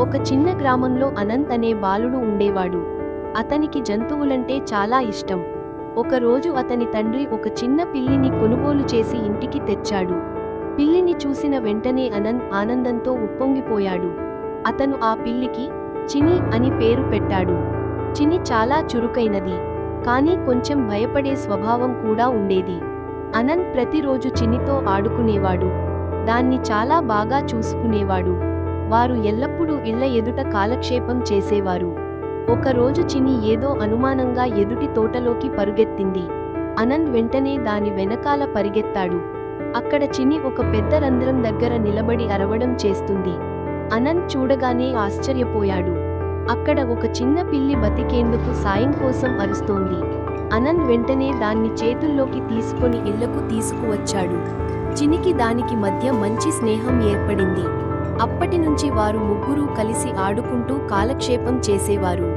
ఒక చిన్న గ్రామంలో అనంత్ అనే బాలుడు ఉండేవాడు. అతనికి జంతువులంటే చాలా ఇష్టం. ఒకరోజు అతని తండ్రి ఒక చిన్న పిల్లిని కొనుగోలు చేసి ఇంటికి తెచ్చాడు. పిల్లిని చూసిన వెంటనే అనంత్ ఆనందంతో ఉప్పొంగిపోయాడు. అతను ఆ పిల్లికి చిని అని పేరు పెట్టాడు. చిని చాలా చురుకైనది. కానీ కొంచెం భయపడే స్వభావం కూడా ఉండేది. అనంత్ ప్రతిరోజు చినితో ఆడుకునేవాడు. దాన్ని చాలా బాగా చూసుకునేవాడు. వారు ఎల్లప్పుడూ ఇళ్ళ ఎదుట కాలక్షేపం చేసేవారు. ఒకరోజు చిని ఏదో అనుమానంగా ఎదుటి తోటలోకి పరుగెత్తింది. అనంత్ వెంటనే దాని వెనకాల పరిగెత్తాడు. అక్కడ చిని ఒక పెద్ద రంధ్రం దగ్గర నిలబడి అరవడం చేస్తుంది. అనంత్ చూడగానే ఆశ్చర్యపోయాడు. అక్కడ ఒక చిన్న పిల్లి బతికేందుకు సాయం కోసం అరుస్తోంది. అనంత్ వెంటనే దాన్ని చేతుల్లోకి తీసుకొని ఇళ్ళకు తీసుకువచ్చాడు. చినికి దానికి మధ్య మంచి స్నేహం ఏర్పడింది. అప్పటి నుంచి వారు ముగ్గురూ కలిసి ఆడుకుంటూ కాలక్షేపం చేసేవారు.